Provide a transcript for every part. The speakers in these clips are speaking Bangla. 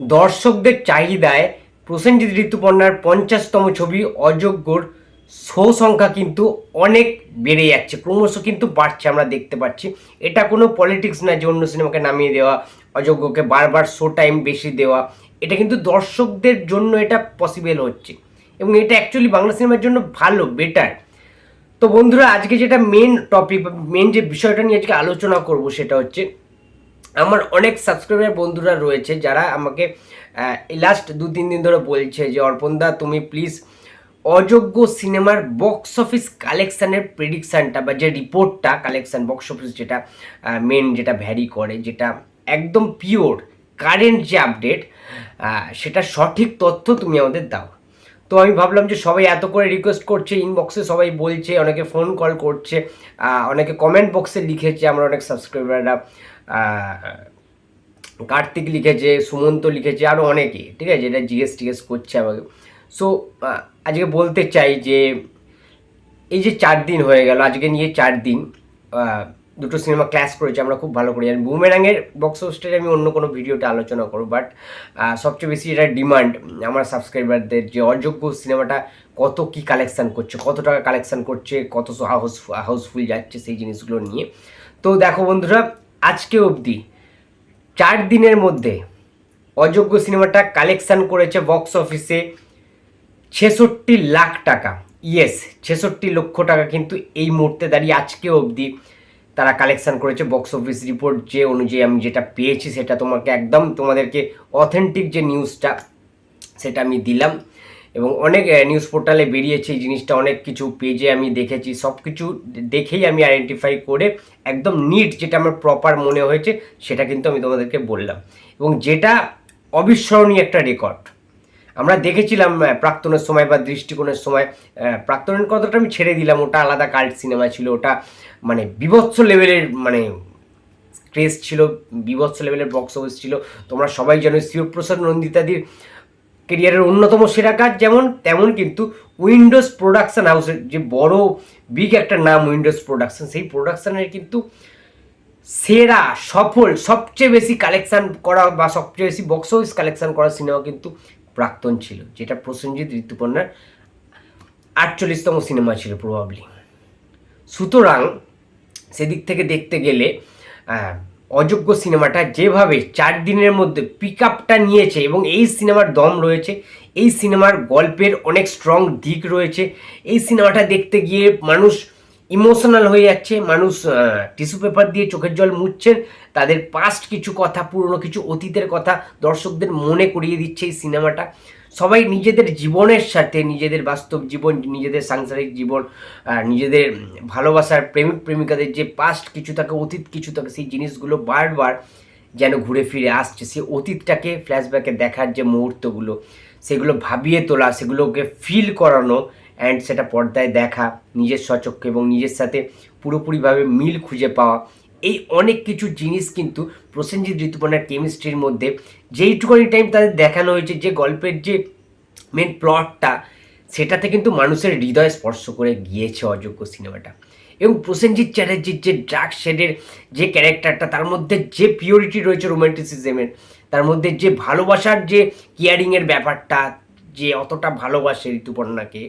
দর্শকদের চাহিদায় প্রসেনজিৎ ঋতুপর্ণার পঞ্চাশতম ছবি অযোগ্যর শো সংখ্যা কিন্তু অনেক বেড়ে যাচ্ছে। ক্রমশ কিন্তু বাড়ছে, আমরা দেখতে পাচ্ছি। এটা কোনো পলিটিক্স না যে অন্য সিনেমাকে নামিয়ে দেওয়া, অযোগ্যকে বারবার শো টাইম বেশি দেওয়া। এটা কিন্তু দর্শকদের জন্য এটা পসিবল হচ্ছে। এবং এটা অ্যাকচুয়ালি বাংলা সিনেমার জন্য ভালো বেটার তো বন্ধুরা, আজকে যেটা মেন টপিক মেন যে বিষয়টা নিয়ে আজকে আলোচনা করব সেটা হচ্ছে আমার অনেক সাবস্ক্রাইবার বন্ধুরা রয়েছে যারা আমাকে লাস্ট দু তিন দিন ধরে বলছে যে অর্পণদা তুমি প্লিজ অযোগ্য সিনেমার বক্স অফিস কালেকশানের প্রেডিকশানটা বা যে রিপোর্টটা কালেকশান বক্স অফিস যেটা মেন যেটা ভ্যারি করে, যেটা একদম পিওর কারেন্ট যে আপডেট সেটা সঠিক তথ্য তুমি আমাদের দাও। তো আমি ভাবলাম যে সবাই এত করে রিকোয়েস্ট করছে ইনবক্সে সবাই বলছে, অনেকে ফোন কল করছে অনেকে কমেন্ট বক্সে লিখেছে, আমরা অনেক সাবস্ক্রাইবাররা কার্তিক লিখেছে, সুমন্ত লিখেছে আরও অনেকে, ঠিক আছে এটা জিজ্ঞেস টিজ্ঞেস করছে আমাকে। সো আজকে বলতে চাই যে, এই যে চার দিন হয়ে গেল, আজকে নিয়ে চার দিন দুটো সিনেমা ক্লাস করেছে, আমরা খুব ভালো করে। জানি বুমেরাঙের বক্স অফিসটাই আমি অন্য কোনো ভিডিওতে আলোচনা করব বাট সবচেয়ে বেশি যেটা ডিমান্ড আমার সাবস্ক্রাইবারদের যে অযোগ্য সিনেমাটা কত কি কালেকশান করছে, কত টাকা কালেকশান করছে, কত হাউস হাউসফুল যাচ্ছে সেই জিনিসগুলো নিয়ে। তো দেখো বন্ধুরা, আজকে অবধি চার দিনের মধ্যে অযোগ্য সিনেমাটা কালেকশান করেছে বক্স অফিসে ছেষট্টি লাখ টাকা। ইয়েস ছেষট্টি লক্ষ টাকা কিন্তু এই মুহূর্তে দাঁড়িয়ে আজকে অবধি তারা কালেকশন করেছে বক্স অফিস রিপোর্ট যে অনুযায়ী আমি যেটা পেয়েছি সেটা তোমাকে একদম তোমাদেরকে অথেন্টিক যে নিউজটা সেটা আমি দিলাম। এবং অনেক নিউজ পোর্টালে বেরিয়েছে এই জিনিসটা, অনেক কিছু পেজে আমি দেখেছি সব কিছু দেখেই আমি আইডেন্টিফাই করে একদম নিট যেটা আমার প্রপার মনে হয়েছে, সেটা কিন্তু আমি তোমাদেরকে বললাম। এবং যেটা অবিস্মরণীয় একটা রেকর্ড আমরা দেখেছিলাম প্রাক্তনের সময় বা দৃষ্টিকোণের সময় প্রাক্তনের কথাটা আমি ছেড়ে দিলাম। ওটা আলাদা কাল্ট সিনেমা ছিল, ওটা মানে বিভৎস লেভেলের মানে ক্রেজ ছিল, বিভৎস লেভেলের বক্স অফিস ছিল। তোমরা সবাই জানো শিবপ্রসাদ নন্দিতাদির কেরিয়ারের অন্যতম সেরা কাজ যেমন, তেমন কিন্তু উইন্ডোজ প্রোডাকশান হাউসের যে বড় বিগ একটা নাম উইন্ডোজ প্রোডাকশান সেই প্রোডাকশানের কিন্তু সেরা, সফল, সবচেয়ে বেশি কালেকশান করা বা সবচেয়ে বেশি বক্স অফিস কালেকশান করা সিনেমা কিন্তু প্রাক্তন ছিল, যেটা প্রসেনজিৎ ঋতুপর্ণার আটচল্লিশতম সিনেমা ছিল প্রবাবলি সুতরাং সেদিক থেকে দেখতে গেলে অযোগ্য সিনেমাটা যেভাবে চার দিনের মধ্যে পিক আপটা নিয়েছে এবং এই সিনেমার দম রয়েছে, এই সিনেমার গল্পের অনেক স্ট্রং দিক রয়েছে, এই সিনেমাটা দেখতে গিয়ে মানুষ ইমোশনাল হয়ে যাচ্ছে, মানুষ টিস্যু পেপার দিয়ে চোখের জল মুছছেন তাদের পাস্ট কিছু কথা, পুরনো কিছু অতীতের কথা দর্শকদের মনে করিয়ে দিচ্ছে এই সিনেমাটা। সবাই নিজেদের জীবনের সাথে, নিজেদের বাস্তব জীবন, নিজেদের সাংসারিক জীবন নিজেদের ভালোবাসার প্রেমিক, প্রেমিকাদের যে পাস্ট কিছু থাকে, অতীত কিছু থাকে, সেই জিনিসগুলো বারবার যেন ঘুরে ফিরে আসছে। সেই অতীতটাকে ফ্ল্যাশব্যাকে দেখার যে মুহূর্তগুলো, সেগুলো ভাবিয়ে তোলা, সেগুলোকে ফিল করানো অ্যান্ড সেটা পর্দায় দেখা, নিজের সচক্ষে এবং নিজের সাথে পুরোপুরিভাবে মিল খুঁজে পাওয়া, এই অনেক কিছু জিনিস কিন্তু প্রসেনজিৎ ঋতুপর্ণার কেমিস্ট্রির মধ্যে যেইটুকুনি টাইম তাদের দেখানো হয়েছে, যে গল্পের যে মেন প্লটটা সেটাতে কিন্তু মানুষের হৃদয় স্পর্শ করে গিয়েছে অযোগ্য সিনেমাটা। এবং প্রসেনজিৎ চ্যাটার্জির যে ডার্ক শেডের যে ক্যারেক্টারটা তার মধ্যে যে পিওরিটি রয়েছে রোমান্টিসিজমের তার মধ্যে যে ভালোবাসার যে কেয়ারিংয়ের ব্যাপারটা, যে অতটা ভালোবাসে ঋতুপর্ণাকে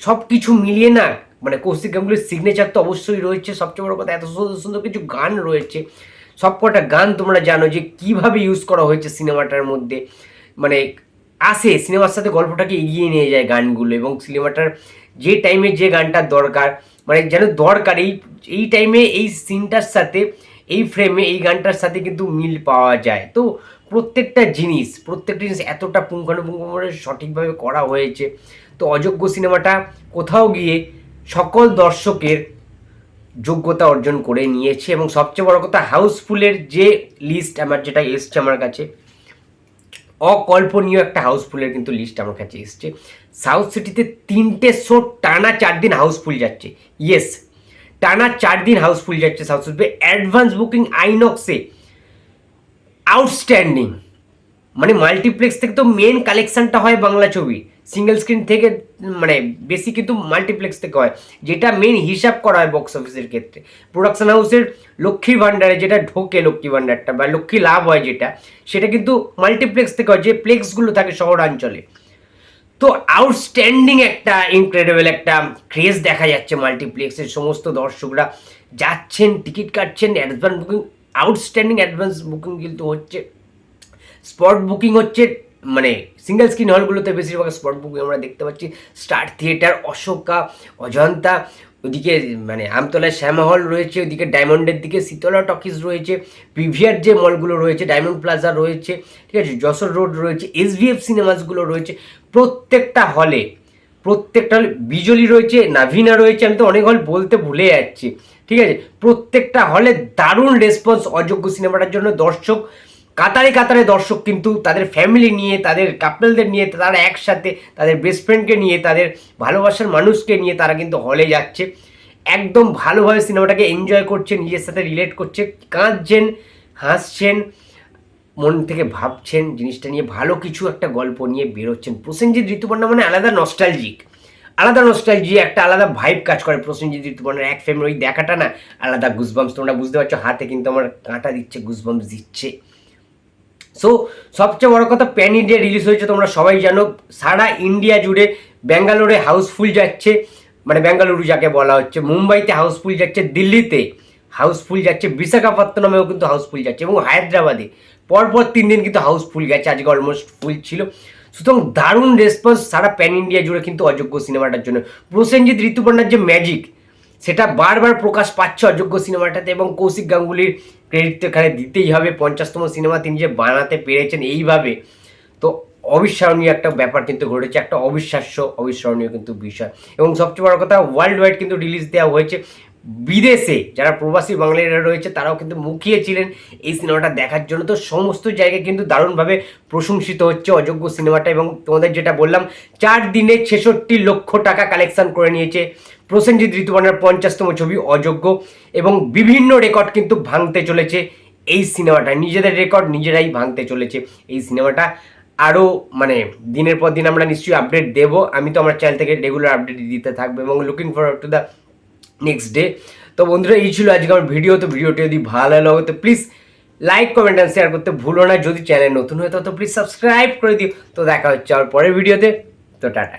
সব কিছু মিলিয়ে না মানে কৌশিক গাঙ্গুলির সিগনেচার তো অবশ্যই রয়েছে। সবচেয়ে বড় কথা, এত সুন্দর সুন্দর কিছু গান রয়েছে। সব কটা গান তোমরা জানো যে কীভাবে ইউজ করা হয়েছে সিনেমাটার মধ্যে। মানে আসে, সিনেমার সাথে গল্পটাকে এগিয়ে নিয়ে যায় গানগুলো এবং সিনেমাটার যে টাইমে যে গানটার দরকার মানে যেন দরকার, এই এই টাইমে এই সিনটার সাথে, এই ফ্রেমে এই গানটার সাথে কিন্তু মিল পাওয়া যায়। তো প্রত্যেকটা জিনিস প্রত্যেকটা জিনিস এতটা পুঙ্খানুপুঙ্খভাবে সঠিকভাবে করা হয়েছে। তো অযোগ্য সিনেমাটা কোথাও গিয়ে সকল দর্শকের যোগ্যতা অর্জন করে নিয়েছে এবং সবচেয়ে বড় কথা, হাউসফুলের যে লিস্ট আমার যেটা এসছে আমার কাছে, অকল্পনীয় একটা হাউসফুলের কিন্তু লিস্ট আমার কাছে এসছে। সাউথ সিটিতে তিনটে শো টানা চার দিন হাউসফুল যাচ্ছে। ইয়েস টানা চার দিন হাউসফুল যাচ্ছে সাউথ সিটিতে। অ্যাডভান্স বুকিং আইনক্সে আউটস্ট্যান্ডিং মানে মাল্টিপ্লেক্স থেকে তো মেন কালেকশনটা হয় বাংলা ছবি। সিঙ্গেল স্ক্রিন থেকে মানে বেশি কিন্তু মাল্টিপ্লেক্স থেকে হয়। যেটা মেন হিসাব করা হয় বক্স অফিসের ক্ষেত্রে। প্রোডাকশন হাউসের লক্ষ্মী ভাণ্ডারে যেটা ঢোকে লক্ষ্মী ভাণ্ডারটা বা লক্ষ্মী লাভ হয় যেটা, সেটা কিন্তু মাল্টিপ্লেক্স থেকে হয়, যে প্লেক্সগুলো থাকে শহরাঞ্চলে। তো আউটস্ট্যান্ডিং একটা ইনক্রেডিবল একটা ক্রেজ দেখা যাচ্ছে মাল্টিপ্লেক্সের সমস্ত দর্শকরা যাচ্ছেন, টিকিট কাটছেন advance booking outstanding advance booking কিন্তু হচ্ছে স্পট বুকিং হচ্ছে মানে সিঙ্গেল স্ক্রিন হলগুলোতে বেশিরভাগ স্পট বুকিং আমরা দেখতে পাচ্ছি। স্টার থিয়েটার অশোকা অজন্তা ওদিকে মানে আমতলায় শ্যামা হল রয়েছে, ওদিকে ডায়মন্ডের দিকে শীতলা টকিজ রয়েছে পিভিআর যে মলগুলো রয়েছে ডায়মন্ড প্লাজা রয়েছে, ঠিক আছে যশোর রোড রয়েছে এসভিএফ সিনেমাসগুলো রয়েছে, প্রত্যেকটা হলে প্রত্যেকটা হলে বিজলি রয়েছে, নাভিনা রয়েছে, আমি তো অনেক হল বলতে ভুলে যাচ্ছি। ঠিক আছে? প্রত্যেকটা হলে দারুণ রেসপন্স অযোগ্য সিনেমাটার জন্য দর্শক, কাতারে কাতারে দর্শক কিন্তু তাদের ফ্যামিলি নিয়ে, তাদের কাপলদের নিয়ে, তারা একসাথে, তাদের বেস্ট ফ্রেন্ডকে নিয়ে, তাদের ভালোবাসার মানুষকে নিয়ে তারা কিন্তু হলে যাচ্ছে। একদম ভালোভাবে সিনেমাটাকে এনজয় করছে, নিজের সাথে রিলেট করছে, কাঁদছেন, হাসছেন। মন থেকে ভাবছেন জিনিসটা নিয়ে, ভালো কিছু একটা গল্প নিয়ে বেরোচ্ছেন। প্রসেনজিৎ ঋতুপর্ণা মানে আলাদা নস্টালজিক আলাদা নস্টালজি একটা আলাদা ভাইব কাজ করে প্রসেনজিৎ ঋতুপর্ণার এক ফ্রেমের ওই দেখাটা না, আলাদা গুজবামস তোমরা বুঝতে পারছ, হাতে কিন্তু আমার কাঁটা দিচ্ছে গুজবামস দিচ্ছে। সো সবচেয়ে বড় কথা প্যান ইন্ডিয়া রিলিজ হয়েছে, তোমরা সবাই জানো। সারা ইন্ডিয়া জুড়ে ব্যাঙ্গালোরে হাউসফুল যাচ্ছে। মানে বেঙ্গালুরু যাকে বলা হচ্ছে, মুম্বাইতে হাউসফুল যাচ্ছে, দিল্লিতে। হাউসফুল যাচ্ছে, বিশাখাপত্তনমেও কিন্তু হাউসফুল যাচ্ছে এবং হায়দ্রাবাদে পরপর তিন দিন কিন্তু হাউসফুল গেছে। আজকে অলমোস্ট ফুল ছিল। সুতরাং দারুণ রেসপন্স সারা প্যান ইন্ডিয়া জুড়ে কিন্তু অযোগ্য সিনেমাটার জন্য। প্রসেনজিৎ ঋতুপর্ণার যে ম্যাজিক সেটা বারবার প্রকাশ পাচ্ছে অযোগ্য সিনেমাটাতে এবং কৌশিক গাঙ্গুলির ক্রেডিট তো এখানে দিতেই হবে। পঞ্চাশতম সিনেমা তিনি যে বানাতে পেরেছেন এইভাবে, তো অবিস্মরণীয় একটা ব্যাপার কিন্তু ঘটেছে, একটা অবিশ্বাস্য, অবিস্মরণীয় কিন্তু বিষয়। এবং সবচেয়ে বড় কথা ওয়ার্ল্ড ওয়াইড কিন্তু রিলিজ দেওয়া হয়েছে। বিদেশে যারা প্রবাসী বাঙালিরা রয়েছে, তারাও কিন্তু মুখিয়েছিলেন এই সিনেমাটা দেখার জন্য। তো সমস্ত জায়গায় কিন্তু দারুণভাবে প্রশংসিত হচ্ছে অযোগ্য সিনেমাটা এবং তোমাদের যেটা বললাম, চার দিনে ছেষট্টি লক্ষ টাকা কালেকশন করে নিয়েছে প্রসেনজিৎ ঋতুপর্ণার পঞ্চাশতম ছবি অযোগ্য এবং বিভিন্ন রেকর্ড কিন্তু ভাঙতে চলেছে এই সিনেমাটা। নিজেদের রেকর্ড নিজেরাই ভাঙতে চলেছে এই সিনেমাটা। আরও মানে দিনের পর দিন আমরা নিশ্চয়ই আপডেট দেবো। আমি তো আমার চ্যানেল থেকে রেগুলার আপডেট দিতে থাকব এবং looking for to the next day তো বন্ধুরা, এই ছিল আজকে আমার ভিডিও তো ভিডিওটি যদি ভালো লাগে, তো please like comment and share করতে ভুলো না। যদি চ্যানেল নতুন হয়, তো প্লিজ সাবস্ক্রাইব করে দিও। তো দেখা হচ্ছে আমার পরের ভিডিওতে তো টাটা।